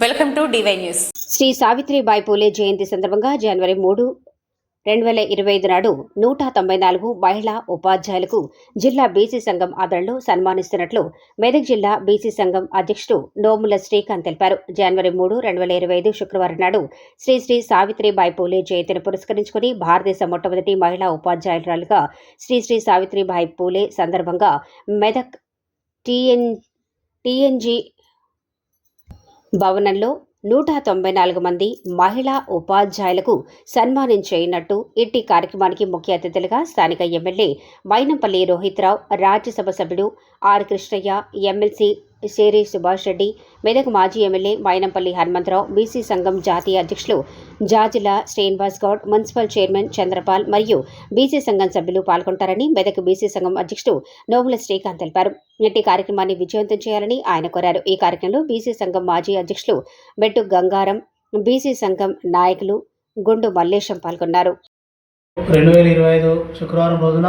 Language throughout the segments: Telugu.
Welcome to DY news. Shri Savitribai Phule జయంతి సందర్భంగా జనవరి మూడు రెండు వేల ఇరవై ఐదు నాడు నూట తొంభై నాలుగు మహిళా ఉపాధ్యాయులకు జిల్లా బీసీ సంఘం ఆదరణలో సన్మానిస్తున్నట్లు మెదక్ జిల్లా బీసీ సంఘం అధ్యక్షుడు నోముల శ్రీకాంత్ తెలిపారు. జనవరి మూడు రెండు వేల ఇరవై ఐదు శుక్రవారం నాడు శ్రీ శ్రీ సావిత్రిబాయి పూలే జయంతిని పురస్కరించుకుని భారతదేశ మొట్టమొదటి మహిళా ఉపాధ్యాయురాలుగా శ్రీ శ్రీ సావిత్రిబాయి పూలే సందర్భంగా మెదక్ టీఎన్ టీఎన్జీ భవనంలో నూట తొంభై నాలుగు మంది మహిళా ఉపాధ్యాయులకు సన్మానం చేయనట్టు ఇట్టి కార్యక్రమానికి ముఖ్య అతిథులుగా స్థానిక ఎమ్మెల్యే మైనంపల్లి రోహిత్రావు రాజ్యసభ సభ్యుడు ఆర్ కృష్ణయ్య ఎమ్మెల్సీ సేరి సుభాష్ రెడ్డి మెదక్ మాజీ ఎమ్మెల్యే మైనంపల్లి హనుమంతరావు బీసీ సంఘం జాతీయ అధ్యక్షులు జాజిల శ్రీనివాస్ గౌడ్ మున్సిపల్ చైర్మన్ చంద్రపాల్ మరియు బీసీ సంఘం సభ్యులు పాల్గొంటారని మెదక్ బీసీ సంఘం అధ్యక్షుడు నోముల శ్రీకాంత్ తెలిపారు. నేటి కార్యక్రమాన్ని విజయవంతం చేయాలని ఆయన కోరారు. ఈ కార్యక్రమంలో బీసీ సంఘం మాజీ అధ్యక్షులు బెట్టు గంగారం బీసీ సంఘం నాయకులు గుండు మల్లేశం పాల్గొన్నారు. రెండు వేల ఇరవై ఐదు శుక్రవారం రోజున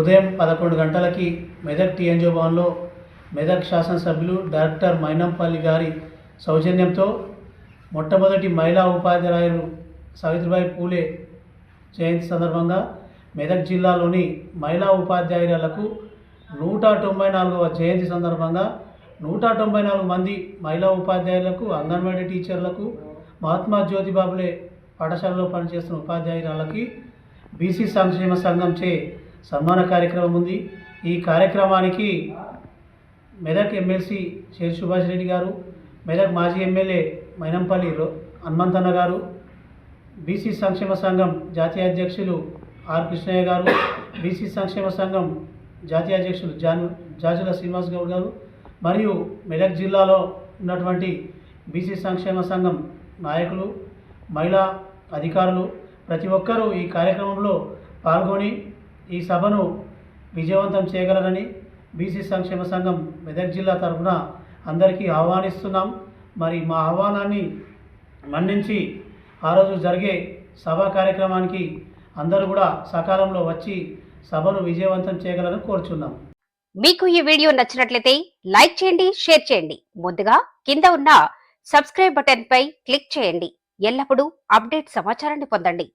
ఉదయం పదకొండు గంటలకి మెదక్ టీఎన్జో భవన్లో మెదక్ శాసనసభ్యులు డైరెక్టర్ మైనంపల్లి గారి సౌజన్యంతో మొట్టమొదటి మహిళా ఉపాధ్యాయులు సావిత్రిబాయి పూలే జయంతి సందర్భంగా మెదక్ జిల్లాలోని మహిళా ఉపాధ్యాయులకు నూట తొంభై నాలుగవ జయంతి సందర్భంగా నూట తొంభై నాలుగు మంది మహిళా ఉపాధ్యాయులకు అంగన్వాడీ టీచర్లకు మహాత్మా జ్యోతిబాబులే పాఠశాలలో పనిచేస్తున్న ఉపాధ్యాయురాలకి బీసీ సంక్షేమ సంఘం చే సన్మాన కార్యక్రమం ఉంది. ఈ కార్యక్రమానికి మెదక్ ఎమ్మెల్సీ షేర్ సుభాష్ రెడ్డి గారు మెదక్ మాజీ ఎమ్మెల్యే మైనంపల్లి హనుమంతన్న గారు బీసీ సంక్షేమ సంఘం జాతీయ అధ్యక్షులు ఆర్ కృష్ణయ్య గారు బీసీ సంక్షేమ సంఘం జాతీయ అధ్యక్షులు జాన్ జాజుల శ్రీనివాస్ గౌడ్ గారు మరియు మెదక్ జిల్లాలో ఉన్నటువంటి బీసీ సంక్షేమ సంఘం నాయకులు మహిళా అధికారులు ప్రతి ఒక్కరూ ఈ కార్యక్రమంలో పాల్గొని ఈ సభను విజయవంతం చేయగలరని బీసీ సంక్షేమ సంఘం మెదక్ జిల్లా తరఫున అందరికీ ఆహ్వానిస్తున్నాం. మరి మా ఆహ్వానాన్ని మన్నించి ఆ రోజు జరిగే సభా కార్యక్రమానికి అందరూ కూడా సకాలంలో వచ్చి సభను విజయవంతం చేయగలరని కోరుచున్నాం. మీకు ఈ వీడియో నచ్చినట్లయితే లైక్ చేయండి షేర్ చేయండి. ముందుగా కింద ఉన్న సబ్స్క్రైబ్ బటన్ పై క్లిక్ చేయండి. ఎల్లప్పుడూ అప్డేట్ సమాచారాన్ని పొందండి.